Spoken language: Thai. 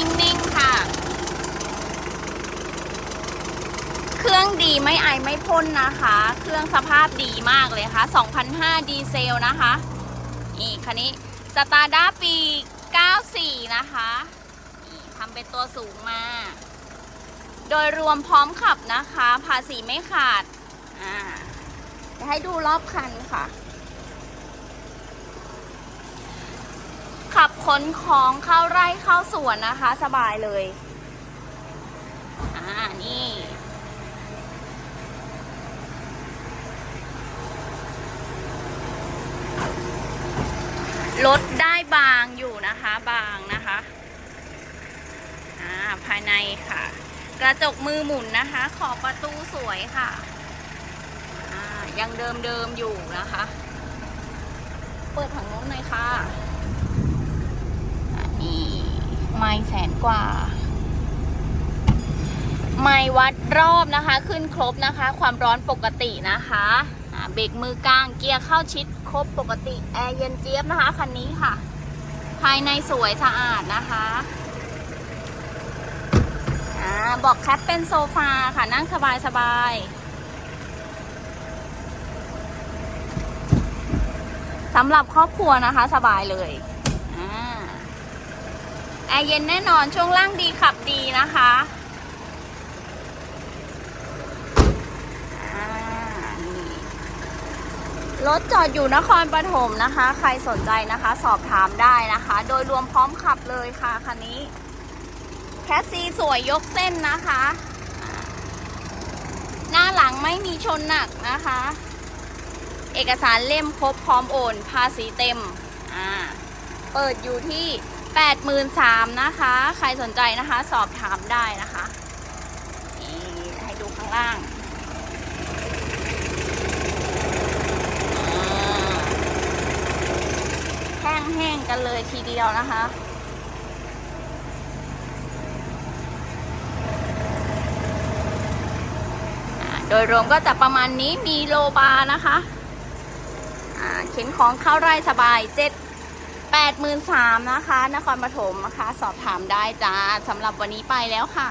นิ่งๆค่ะ เครื่องดีไม่ไอไม่พ่นนะคะ เครื่องสภาพดีมากเลยค่ะ2005ดีเซลนะคะ นี่คันนี้สตาร์ด้าปี 94 นะคะทำเป็นตัวสูงมา โดยรวมพร้อมขับนะคะ ภาษีไม่ขาด อ่าให้ดูรอบคันค่ะ ขับขนของเข้าไร่เข้าสวนนะคะ สบายเลย อ่า นี่ รถได้บางอยู่นะคะ บางนะคะ อ่า ภายในค่ะ กระจกมือหมุนนะคะ ขอบประตูสวยค่ะ อ่า ยังเดิมเดิมอยู่นะคะ เปิดถังน้นหน่อยค่ะอ่านี่ ไม่แสนกว่า ไม่วัดรอบนะคะ ขึ้นครบนะคะ ความร้อนปกตินะคะเบรกมือกลางเกียร์เข้าชิดครบปกติ แอร์เย็นเจี๊ยบนะคะ คันนี้ค่ะ ภายในสวยสะอาดนะคะอ่าบอกแคปเป็นโซฟาค่ะนั่งสบายสบายสำหรับครอบครัวนะคะสบายเลย แอร์เย็นแน่นอนช่วงล่างดีขับดีนะคะรถจอดอยู่นครปฐมนะคะ ใครสนใจนะคะ สอบถามได้นะคะ โดยรวมพร้อมขับเลยค่ะคันนี้แคสซีสวยยกเส้นนะคะ หน้าหลังไม่มีชนหนักนะคะ เอกสารเล่มครบพร้อมโอน ภาษีเต็ม อ่า เปิดอยู่ที่ 83,000นะคะ ใครสนใจนะคะ สอบถามได้นะคะนี่ให้ดูข้างล่างแห้งๆกันเลยทีเดียวนะคะโดยรวมก็จะประมาณนี้มีโลบาร์นะคะเข็นของเข้าไร่สบายเจ็ด แปดหมื่นสามนะคะ นครปฐมนะคะ สอบถามได้จ้าสำหรับวันนี้ไปแล้วค่ะ